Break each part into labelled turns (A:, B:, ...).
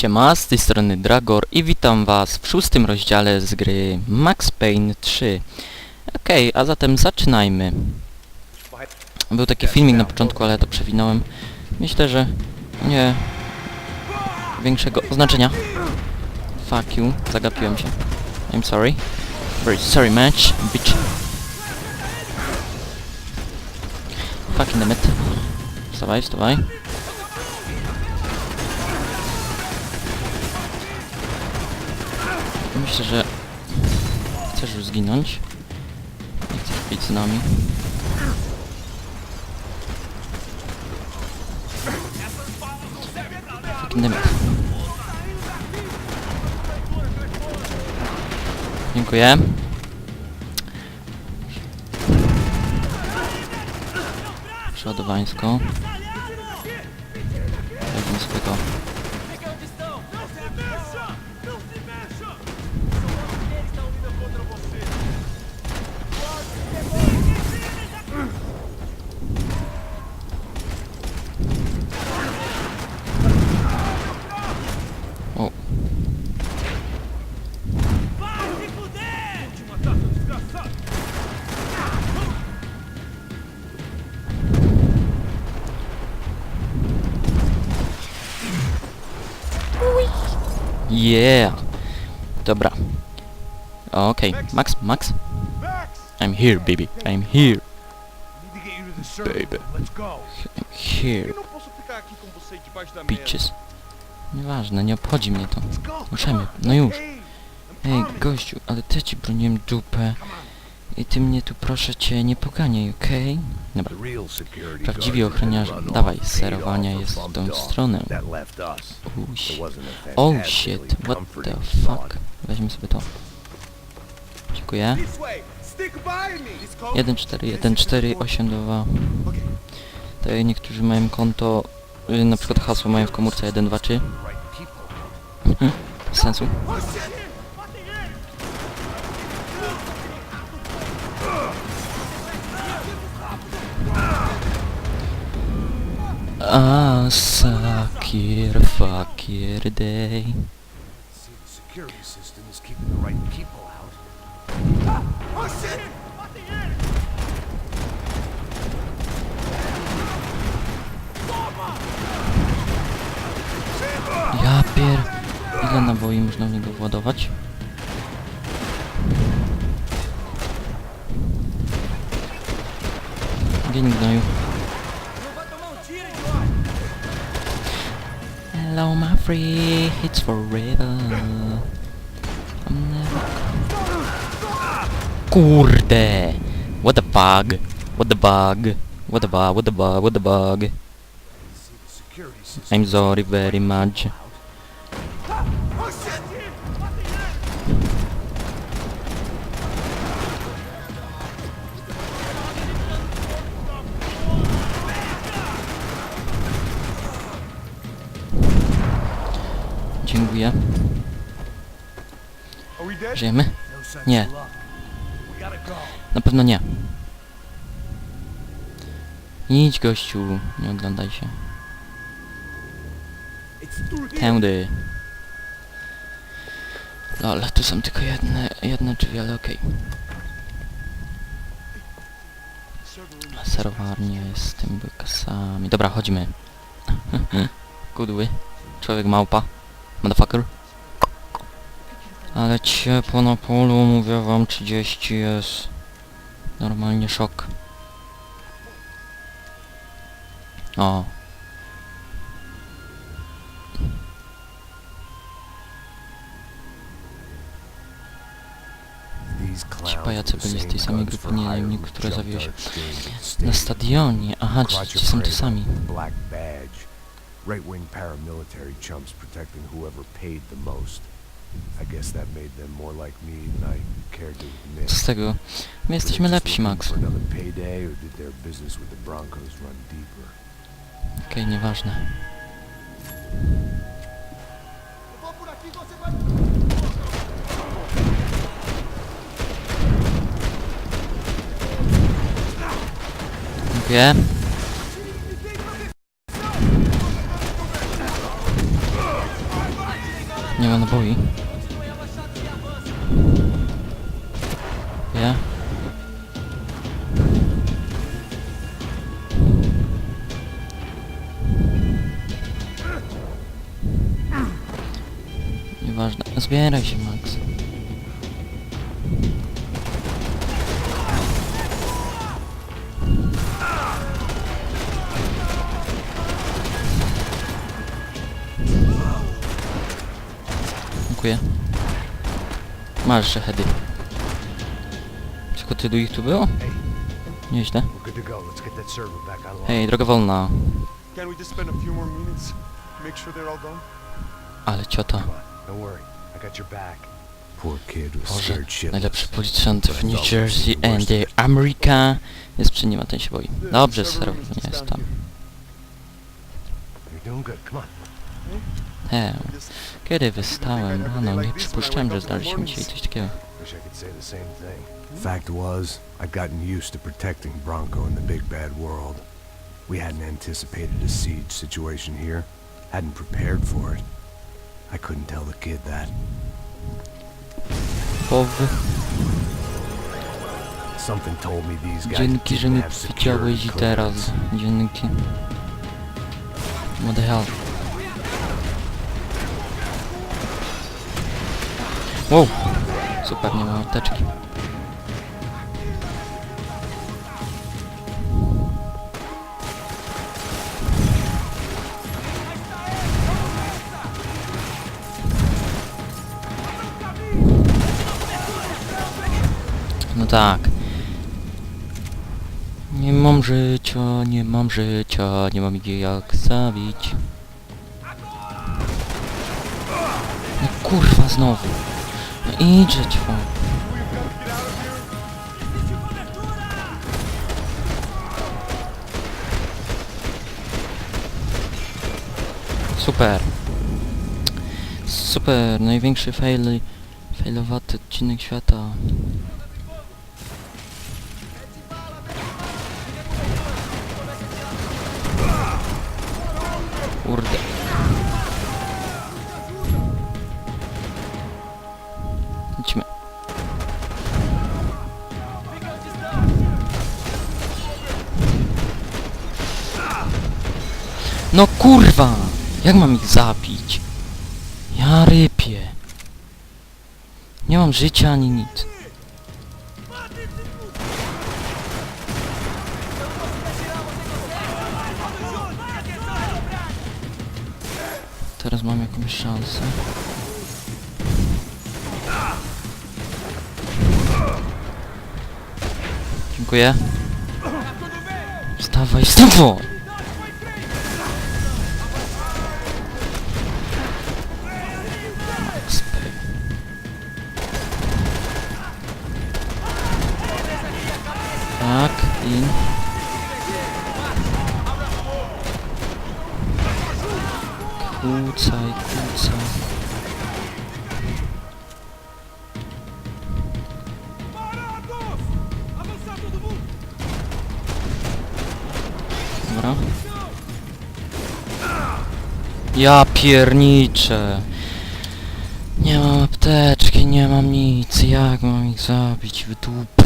A: Siema, z tej strony Dragor i witam was w szóstym rozdziale z gry Max Payne 3. Okej, a zatem zaczynajmy. Był taki filmik na początku, ale to przewinąłem. Myślę, że nie większego znaczenia. Fuck you, zagapiłem się. I'm sorry. Very sorry match, bitch. Fucking damn it. Wstawaj, wstawaj. Myślę, że chcesz już zginąć. Nie chcesz być z nami. Dziękuję. Przeładowańsko. Weźmy sobie to. Yeah. Dobra. Okej, Max, Max. I'm here, baby. I'm here. Baby. I'm here, bitches. Nieważne, nie obchodzi mnie to.
B: On.
A: no już. Ej, gościu, ale ty ci broniłem dupę. I ty mnie tu proszę cię nie poganiaj, okej? Dobra. Prawdziwi ochroniarze, dawaj, sterowania jest w tą stronę. Oh shit. Oh shit, what the fuck? Weźmy sobie to. Dziękuję.
B: This way. Stick by me. This code.
A: 1, 4, 1, 4, 8, 2.
B: Okay.
A: Tutaj niektórzy mają konto, y, na przykład hasło mają w komórce 1, 2, 3.
B: Right people.
A: Bez sensu. Ah, sakir, fakir day.
B: Security system is keeping the right people out. Oh shit.
A: Ja pier... Ile naboi można w niego władować? Gień gnoju. Hello my free, it's forever. I'm never... Kurde! What the bug? What the bug? What the bug? What the bug? What the bug? I'm sorry very much. Żyjemy? Nie. Na pewno nie. Idź gościu, nie oglądaj się. Tędy. Lol, tu są tylko jedne, jedne drzwi, ale okej. Serwarnia jest z tymi kasami. Dobra, chodźmy. Kudły. Człowiek małpa. Motherfucker. Ale ciepło na polu, mówię wam, 30 jest. Normalnie szok. O. Ci pajacy byli z tej samej grupy niewolników, która zawiła się na stadionie. Aha, ci, ci są te sami.
C: Right-wing paramilitary chumps protecting whoever paid the most.
A: Co z tego? My jesteśmy lepsi, Max. Okej, nieważne. Dziękuję. Nie ma naboi. Zbieraj się, Max. Dziękuję. Masz jeszcze heady. Tylko tylu ich tu było? Nieźle. Hej, droga wolna. Ale ciota.
C: I got your back. Poor kid was
A: Boże,
C: scared shitless.
A: najlepszy policjant w New Jersey and the America jest przy nim, a ten się boi. Dobrze,
D: just
A: nie jest tam.
C: You're doing good. Come on.
A: He, kiedy wystałem? A no, nie przypuszczałem, że zdarzy się mi dzisiaj coś takiego.
C: Wish I could say the same thing. Fact was, I'd gotten used to protecting Bronco in the big bad world. We hadn't anticipated a siege situation here. Hadn't prepared for it. I couldn't tell the kid that.
A: Powy,
C: Something told me these guys
A: dzięki, że
C: didn't
A: mnie
C: have
A: widziałeś i
C: security
A: teraz. Dzięki. What the hell? Wow! Super, nie ma apteczki. Tak. Nie mam życia, nie mam życia, nie mam jej jak zabić. No kurwa znowu. No idźcie ćwo. Super. Super, największy fail, failowaty odcinek świata. No kurwa! Jak mam ich zabić? Ja rypię. Nie mam życia ani nic. Teraz mam jakąś szansę. Dziękuję. Wstawaj, wstawaj! Tak, i... Kłócaj, kłócaj. Dobra. Ja pierniczę. Nie mam apteczki, nie mam nic. Jak mam ich zabić w dupę?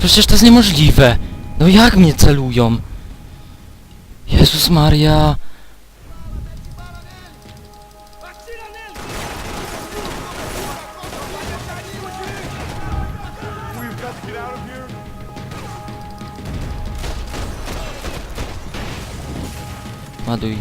A: Przecież to jest niemożliwe. No jak mnie celują? Jezus Maria. Ładuj.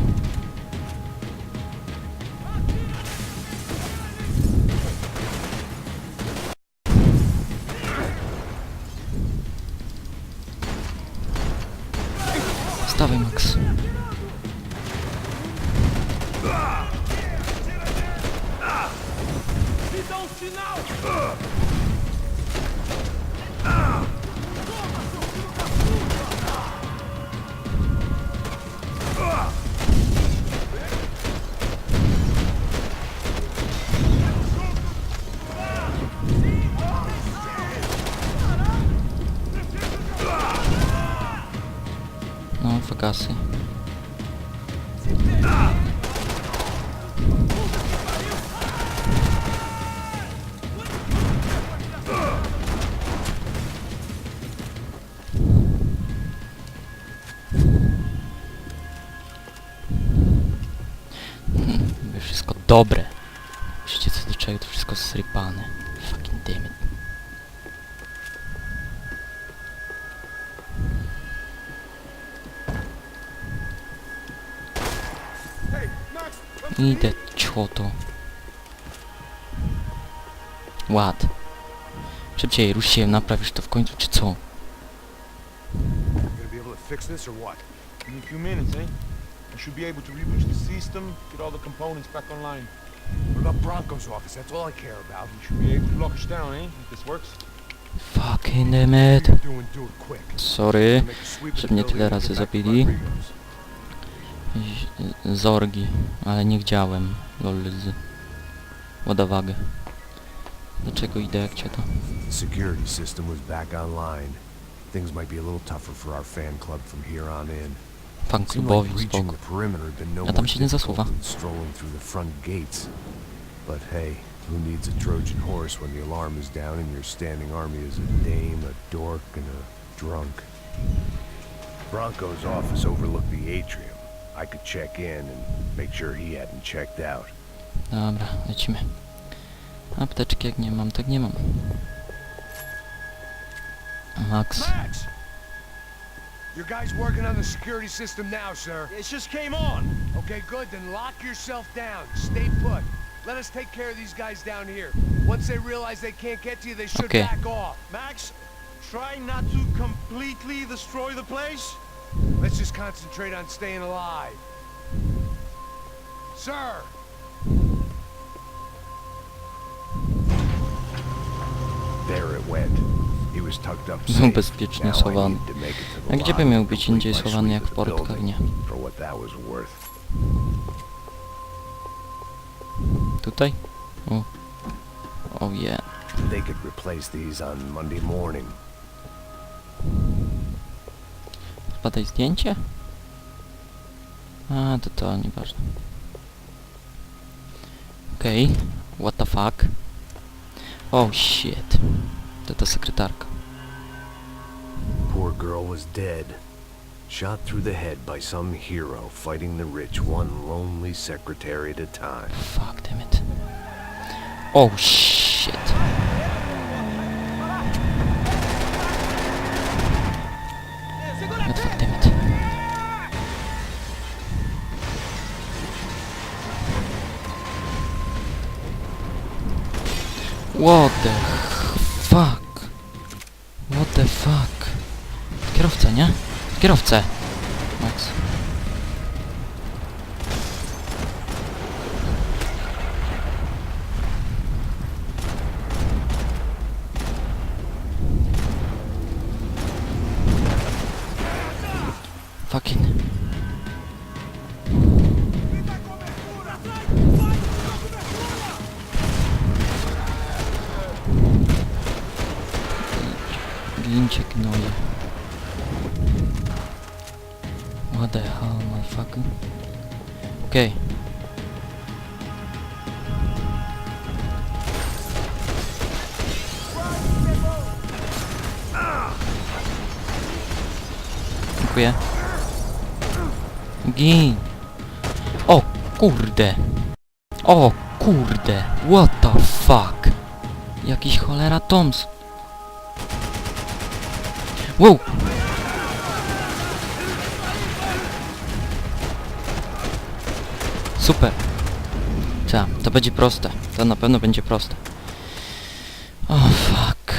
A: Idę, cioto. Ład. Szybciej, rusz się, naprawisz to w końcu, czy co?
D: In a few minutes, eh? I should be able to reboot the system, get all the components back online.
C: What about Bronco's office? That's all I care about.
D: We should be able to lock us down, eh? If this works.
A: Fucking damn it. Sorry. Że mnie tyle razy zabili. Zorgi, ale nie chciałem. Lol z... Łodowagę. Dlaczego idę jak cię to?
C: Security system was back online. Things might be a little tougher for our fan club from here on in.
A: Fan klubowi, spoko.
C: the perimeter had been no
A: Ja tam się nie zasuwa.
C: strolling through the front gates. But hey, who needs a Trojan horse when the alarm is down and your standing army is a dame, a dork, and a drunk? Bronco's office overlooked the atrium. I could check in and make sure he hadn't checked out.
A: Dobra, lecimy. Apteczki jak nie mam, tak nie mam. Max.
C: Max! Your guy's working on the security system now, sir.
B: It just came on.
C: Okay, good. Then lock yourself down. Stay put. Let us take care of these guys down here. Once they realize they can't get to you, they should
A: Okay.
C: back off.
B: Max, try not to completely destroy the place.
C: Let's just concentrate on staying alive. Sir! There it went. He was tucked up
A: Był
C: safe.
A: bezpiecznie
C: Now I
A: schowany.
C: need to make it to the
A: A gdzie by
C: lobby
A: miał
C: to
A: być
C: complete
A: indziej
C: my
A: schowany
C: sweep
A: jak
C: of
A: w
C: the building. For what that was worth.
A: Tutaj? O. Oh yeah.
C: They could replace these on Monday morning.
A: Spadaj zdjęcie? A, to to, nieważne. Okej. Okay. What the fuck? Oh shit. To ta sekretarka.
C: Poor girl was dead. Shot through the head by some hero fighting the rich one lonely secretary at a time.
A: Fuck damn it. Oh shit. What the fuck? What the fuck? Kierowca, nie? Kierowcę! O kurde. O kurde. What the fuck. Jakiś cholera Toms. Wow. Super. Ta, to będzie proste. To na pewno będzie proste. O fuck.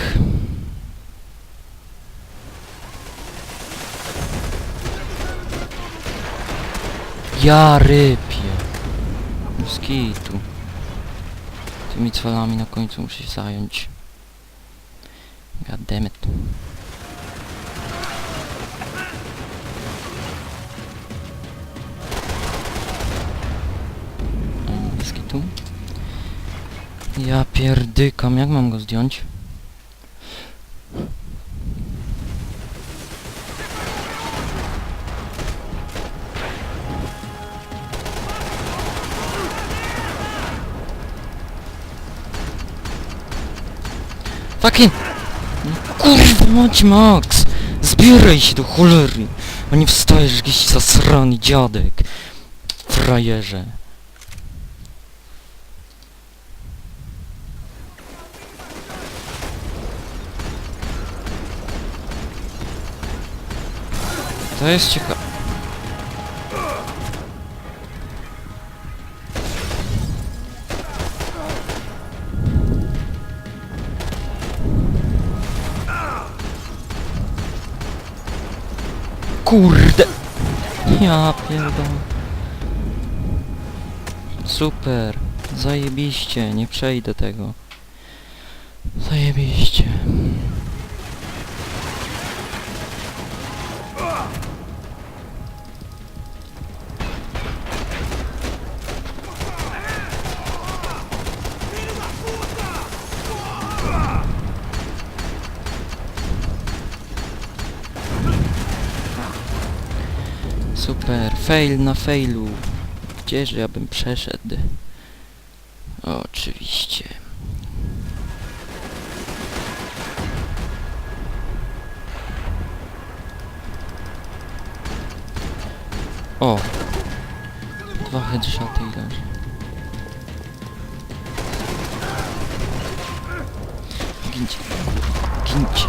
A: Ja rypie. Skitu. Ty Tymi celami na końcu muszę się zająć. God damn it. O, bez kitu. Ja pierdykam, jak mam go zdjąć? Fucking... Kurwa mać Max! Zbieraj się do cholery! A nie wstajesz jakiś zasrany dziadek! Frajerze. To jest ciekawe. Kurde! Ja pierdolę. Super. Zajebiście, nie przejdę tego. Zajebiście. Super, fail na failu. Gdzież ja bym przeszedł? Oczywiście. O! Dwa headshoty i leży. Gincie, gincie.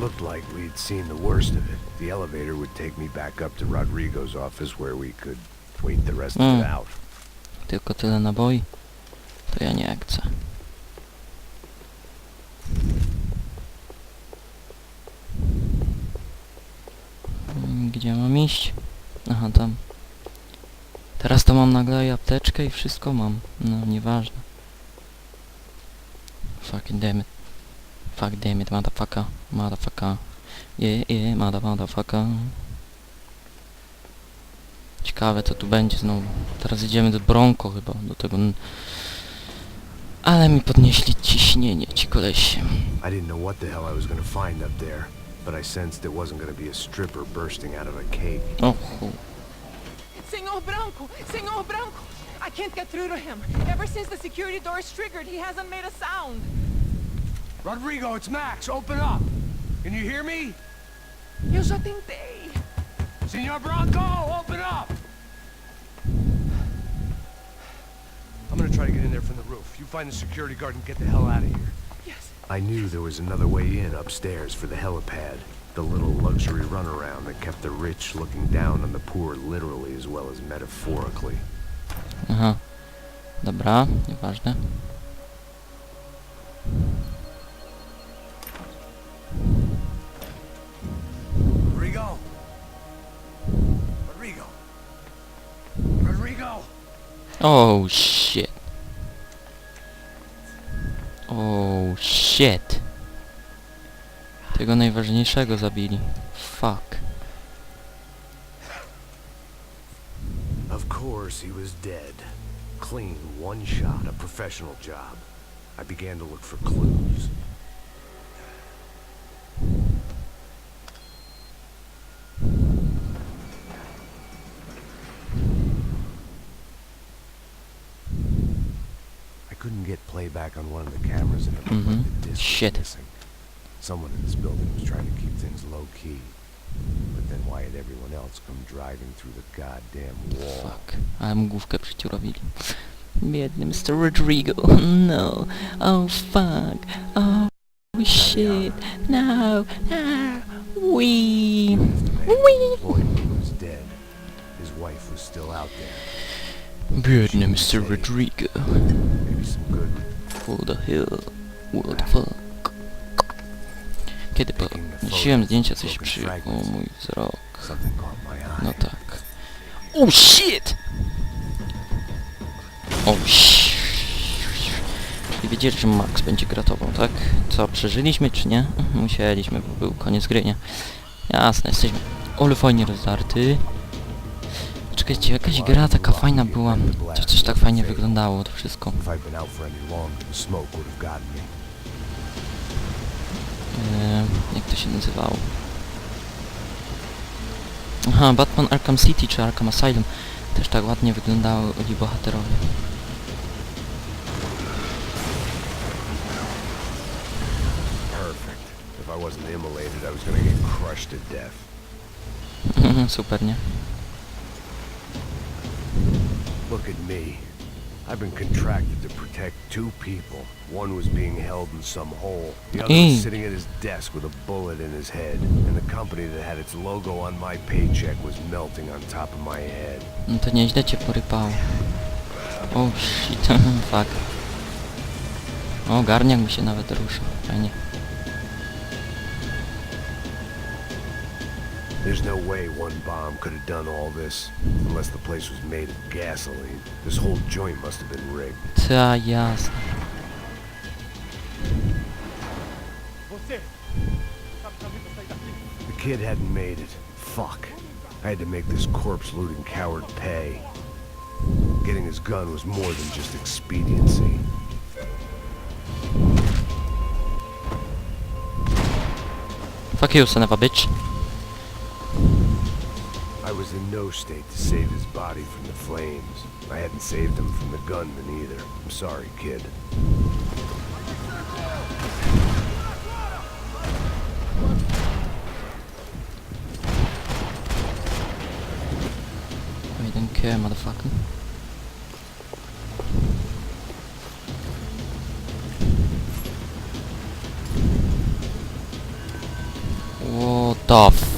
C: Looked like we'd seen the worst of it. The elevator would take me back up to Rodrigo's office where we could wait the rest of it
A: Mm.
C: out.
A: Tylko tyle naboi? To ja nie chcę. Mm, Gdzie mam iść? Aha, tam. Teraz to mam nagle i apteczkę i wszystko mam. No, nieważne. Fucking damn it. Fuck damn it, motherfucker. Motherfucker. Yeah, yeah, mother, motherfucker. Ciekawe co tu będzie znowu. Teraz idziemy do Bronco chyba, do tego... Ale mi podnieśli ciśnienie, ci kolesie.
C: I didn't know what the hell I was gonna find up there, but I sensed it wasn't gonna be a stripper bursting out of a cave.
A: O chuj.
E: Senor Branco! Senor Branco! I can't get through to him. Ever since the security door is triggered, he hasn't made a sound.
C: Rodrigo, it's Max. Open up. Can you hear me?
E: Eu já tentei.
C: Senor Bronco, open up! I'm gonna try to get in there from the roof. You find the security guard and get the hell out of here.
E: Yes.
C: I knew there was another way in upstairs for the helipad. The little luxury runaround that kept the rich looking down on the poor literally as well as metaphorically.
A: Aha. Dobra, nieważne. Oh shit. Oh shit. Tego najważniejszego zabili. Fuck.
C: Of course he was dead. Clean, one shot, a professional job. I began to look for clues. I couldn't get playback on one of the cameras and it looked
A: Mhm.
C: like the disc was
A: Shit.
C: Someone in this building was trying to keep things low key. But then why had everyone else come driving through the goddamn wall?
A: Fuck. Ale mu główkę przyciurowili. Biedny Mr. Rodrigo. No. Oh fuck. Oh shit. No. No. Wee.
C: The man who
A: Wee.
C: was dead. His wife was still out there.
A: Biedny Mr. Rodrigo.
C: Maybe some good
A: For the hell? What the fuck? Kiedy podnosiłem zdjęcia, coś przyjął mój wzrok. No tak. Oh shit! O, ś- I wiedzieli, że Max będzie gratował, tak? Co, przeżyliśmy czy nie? Musieliśmy, bo był koniec gry, nie? Jasne, jesteśmy. Ole fajnie rozdarty. Czekajcie, jakaś gra taka fajna była. To coś tak fajnie wyglądało to wszystko. Jak to się nazywało? Aha, Batman Arkham City czy Arkham Asylum. Też tak ładnie wyglądały oni bohaterowie.
C: Perfect. If I wasn't immolated, I was gonna get crushed to death.
A: Super, nie?
C: Look at me. I've been contracted to protect two people. One was being held in some hole. The other
A: Hey.
C: was sitting at his desk with a bullet in his head. And the company that had its logo on my paycheck was melting on top of my head.
A: No to nieźle cię porypało. O shit, fuck. O, garniak mi się nawet ruszył. Fajnie.
C: There's no way one bomb could have done all this. Unless the place was made of gasoline. This whole joint must have been rigged.
A: Ta jasne.
D: Você! Sabe o caminho pra sair daqui?
C: The kid hadn't made it. Fuck. I had to make this corpse-looting coward pay. Getting his gun was more than just expediency.
A: Fuck you, son of a bitch.
C: Was in no state to save his body from the flames. I hadn't saved him from the gunman either. I'm sorry, kid.
A: Oh, I don't care, motherfucker. What the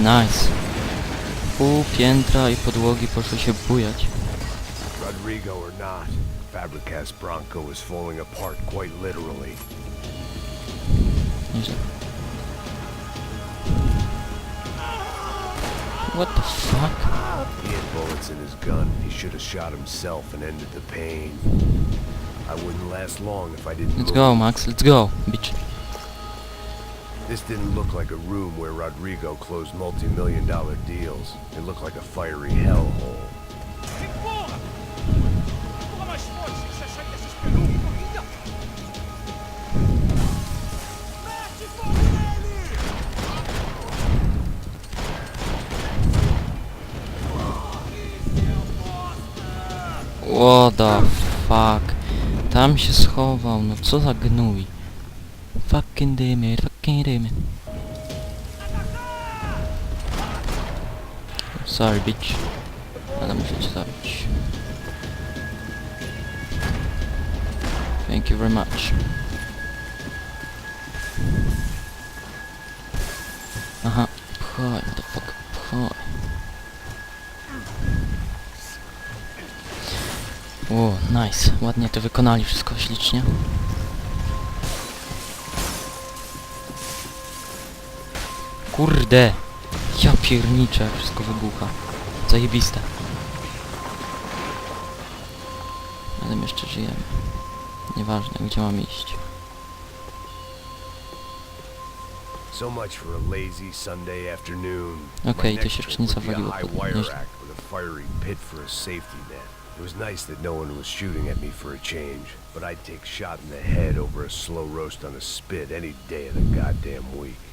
A: Nice. Pół piętra i podłogi poszły się bujać.
C: Rodrigo or not, Fabricas Bronco was falling apart quite literally.
A: Nieźle. What the fuck?
C: He had bullets in his gun. He should have shot himself and ended the pain. I wouldn't last long if I didn't
A: Let's go, Max, let's go, bitch.
C: This didn't look like a room where Rodrigo closed multi-million dollar deals. It looked like a fiery hellhole.
A: What the fuck? Tam się schował, no co za gnój. Fucking dymy, fucking dymy. Sorry, bitch. Ale muszę cię zabić. Thank you very much. Aha, pchaj, motherfucker, pchaj. O, nice. Ładnie to wykonali wszystko ślicznie. Kurde! Ja pierniczę, wszystko wybucha. Zajebiste. Ale my jeszcze żyjemy. Nieważne, gdzie mam iść.
C: So much for a lazy Sunday afternoon.
A: Okej,
C: My
A: to się jeszcze nie zawaliło.
C: It was nice that no one was shooting at me for a change, but I'd take shot in the head over a slow roast on a spit any day of the goddamn week.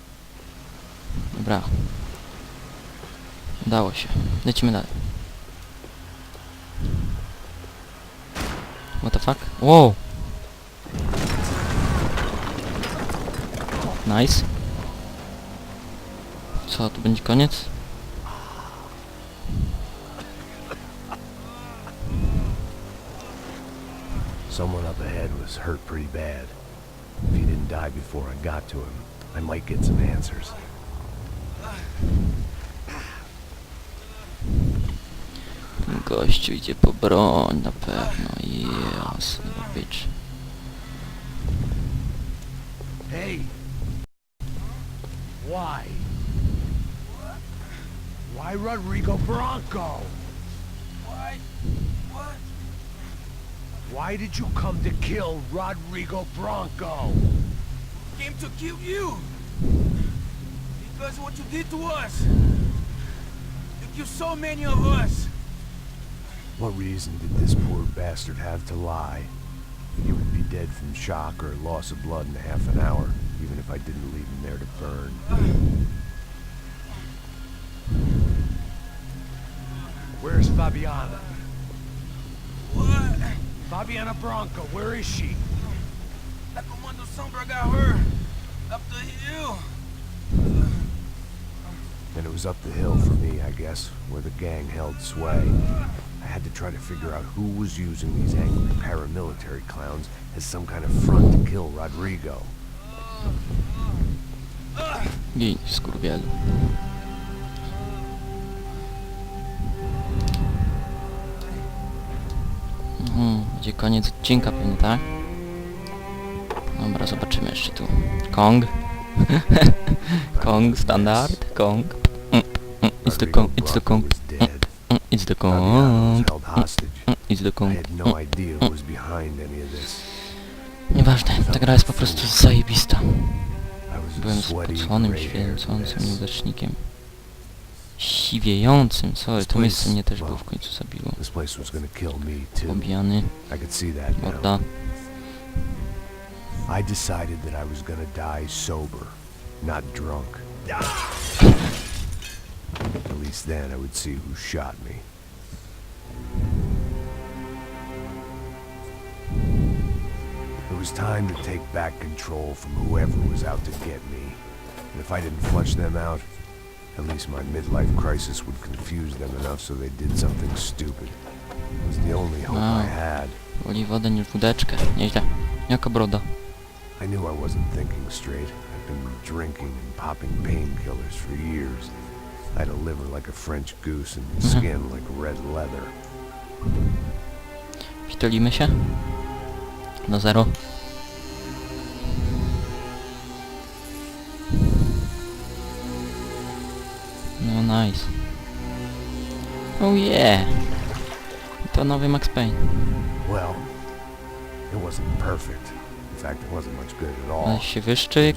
A: Dobra. Udało się. Lecimy dalej. What the fuck? Wow! Nice. Co, tu będzie koniec?
C: Someone up ahead was hurt pretty bad. If he didn't die before I got to him, I might get some answers.
A: Gościu idzie po broń na pewno. Jasne, bitch.
C: Hey! Why? Why Rodrigo Bronco?
B: Why? What?
C: Why did you come to kill Rodrigo Bronco?
B: Came to kill you. Because what you did to us. You killed so many of us.
C: What reason did this poor bastard have to lie? He would be dead from shock or loss of blood in half an hour, even if I didn't leave him there to burn. Where's Fabiana?
B: What?
C: Fabiana Bronco, where is she?
B: La Comando Sombra got her. Up the hill.
C: And it was up the hill for me, I guess, where the gang held sway. I had to try to figure out who was using these angry paramilitary clowns as some kind of front to kill Rodrigo.
A: Gin, skurwielu. Mhm, będzie koniec odcinka pewnie, tak? Dobra, zobaczymy jeszcze tu. Kong. Kong, standard. Kong. Mm, mm, It's the it's the Kong.
C: was dead.
A: Mm, It's the. Mm, It's the
C: I
A: Kong.
C: had idea who was behind any of this.
A: Nieważne, ta gra jest po prostu zajebista. Byłem spoconym,
C: mess.
A: nieudacznikiem. Siwiejącym, sorry, to miejsce mnie też było w końcu zabiło. Obijany, morda.
C: I decided that I was gonna die sober, not drunk. At least then I would see who shot me. It was time to take back control from whoever was out to get me. And if I didn't flush them out, at least my midlife crisis would confuse them enough so they did something stupid. It was the only hope. I had.
A: Woli wodę niż wódeczkę. Nieźle. Jaka broda.
C: I knew I wasn't thinking straight. I've been drinking and popping painkillers for years. I had a liver like a French goose and skin like red leather.
A: Pitolimy się? Na zero. No nice. Oh yeah! To nowy Max Payne.
C: Well, it wasn't perfect. In fact, it wasn't much good at all.
A: Ale się
C: I
A: wyszczyk.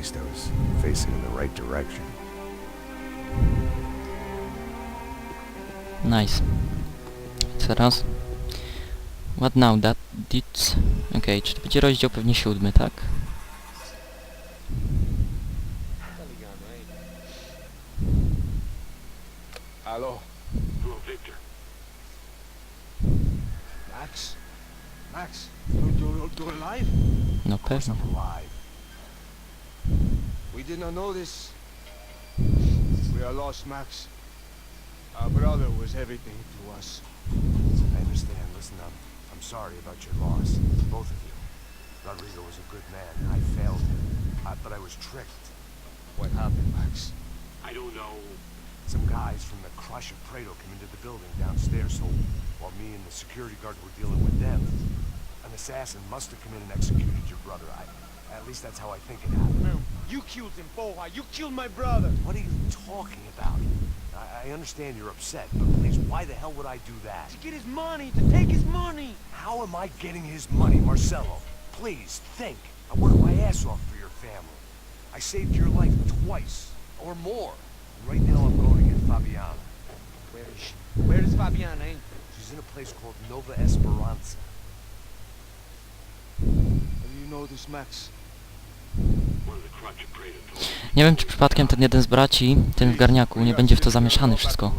C: Least I was facing in the right direction.
A: Nice. Teraz. What now that did... Okej, czy to będzie rozdział pewnie siódmy, tak?
D: Hello.
B: Hello, Victor.
D: Max? Max, you, you, you're alive?
A: No pewnie.
D: We did not know this. We are lost, Max. Our brother was everything to us.
C: I understand. Listen, I'm, I'm sorry about your loss. Both of you. Rodrigo was a good man, and I failed him. I, but I was tricked.
D: What happened, Max?
B: I don't know.
C: Some guys from the Crush of Prado came into the building downstairs, so while me and the security guard were dealing with them, an assassin must have come in and executed your brother. I, least that's how I think it happened.
D: Man, you killed him, Boha. You killed my brother.
C: What are you talking about? I, I understand you're upset, but please, why the hell would I do that?
D: To get his money, to take his money.
C: How am I getting his money, Marcelo? Please, think. I worked my ass off for your family. I saved your life twice, or more. And right now I'm going to get Fabiana.
D: Where is she? Where is Fabiana, eh?
C: She's in a place called Nova Esperanza.
D: How do you know this, Max?
A: Nie wiem, czy przypadkiem ten jeden z braci, ten w garniaku, nie będzie w to zamieszany wszystko.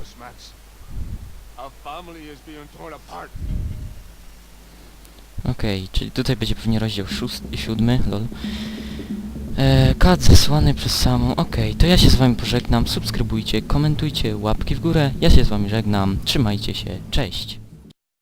A: Okej, czyli tutaj będzie pewnie rozdział szósty, siódmy, lol. Eee, kad zesłany przez samą. Okej, to ja się z wami pożegnam. Subskrybujcie, komentujcie, łapki w górę. Ja się z wami żegnam. Trzymajcie się. Cześć.